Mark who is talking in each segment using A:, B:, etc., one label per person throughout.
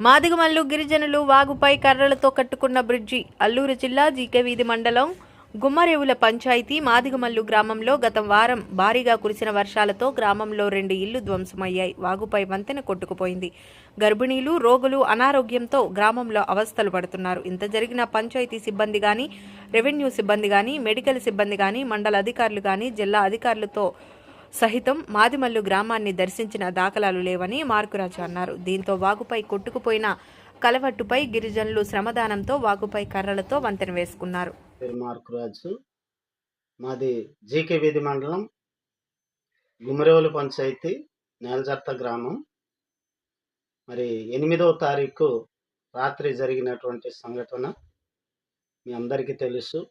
A: మాదిగమల్లు గిరిజనులు వాగుపై కర్రలతో కట్టుకున్న బ్రిడ్జి అల్లూరు జిల్లా జీకే వీధి మండలం గుమ్మరేవుల పంచాయతీ మాదిగమల్లు గ్రామంలో గత వారం భారీగా కురిసిన వర్షాలతో గ్రామంలో రెండు ఇళ్ళు ధ్వంసమయ్యాయి. వాగుపై వంతెన కొట్టుకుపోయింది. గర్భిణీలు రోగులు అనారోగ్యంతో గ్రామంలో అవస్థలు పడుతున్నారు. ఇంత జరిగిన పంచాయతీ సిబ్బంది గాని రెవెన్యూ సిబ్బంది గాని మెడికల్ సిబ్బంది గాని మండల అధికారులు గాని జిల్లా అధికారులతో సహితం మాదిమల్లు గ్రామాన్ని దర్శించిన దాఖలాలు లేవని మార్కురాజు అన్నారు. దీంతో వాగుపై కొట్టుకుపోయిన కలవట్టుపై గిరిజనులు శ్రమదానంతో వాగుపై కర్రలతో వంతెన వేసుకున్నారు.
B: పేరు మార్కురాజు. మాది జీకే వీధి మండలం గుమరేవులు పంచాయతీ నేలజర్త గ్రామం. మరి ఎనిమిదవ తారీఖు రాత్రి జరిగినటువంటి సంఘటన మీ అందరికీ తెలుసు.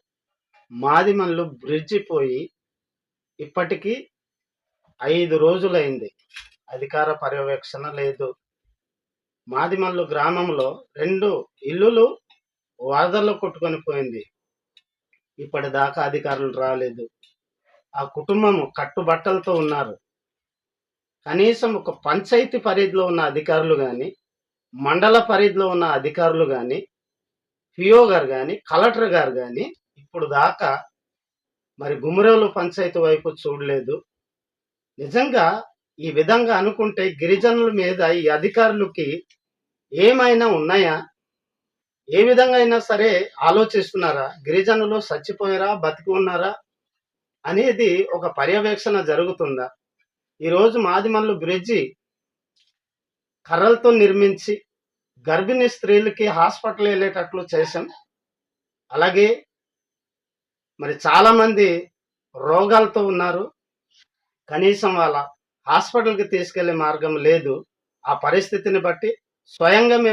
B: మాదిమల్లు బ్రిడ్జి పోయి ఇప్పటికీ ఐదు రోజులైంది. అధికార పర్యవేక్షణ లేదు. మాదిమల్లు గ్రామంలో రెండు ఇల్లులు వరదల్లో కొట్టుకొని పోయింది. ఇప్పటిదాకా అధికారులు రాలేదు. ఆ కుటుంబం కట్టుబట్టలతో ఉన్నారు. కనీసం ఒక పంచాయతీ పరిధిలో ఉన్న అధికారులు కానీ మండల పరిధిలో ఉన్న అధికారులు కానీ పిఓ గారు కానీ కలెక్టర్ గారు కానీ ఇప్పుడు దాకా మరి గుమ్మరేవులు పంచాయతీ వైపు చూడలేదు. నిజంగా ఈ విధంగా అనుకుంటే గిరిజనుల మీద ఈ అధికారులకి ఏమైనా ఉన్నాయా? ఏ విధంగా అయినా సరే ఆలోచిస్తున్నారా? గిరిజనులు చచ్చిపోయారా? బతికి ఉన్నారా? అనేది ఒక పర్యవేక్షణ జరుగుతుందా? ఈరోజు మాదిమల్లు బ్రిడ్జి కర్రలతో నిర్మించి గర్భిణీ స్త్రీలకి హాస్పిటల్ వెళ్ళేటట్లు చేశాం. అలాగే మరి చాలామంది రోగాలతో ఉన్నారు. కనీసం వాళ్ళ హాస్పిటల్కి తీసుకెళ్ళే మార్గం లేదు. ఆ పరిస్థితిని బట్టి స్వయంగా మేము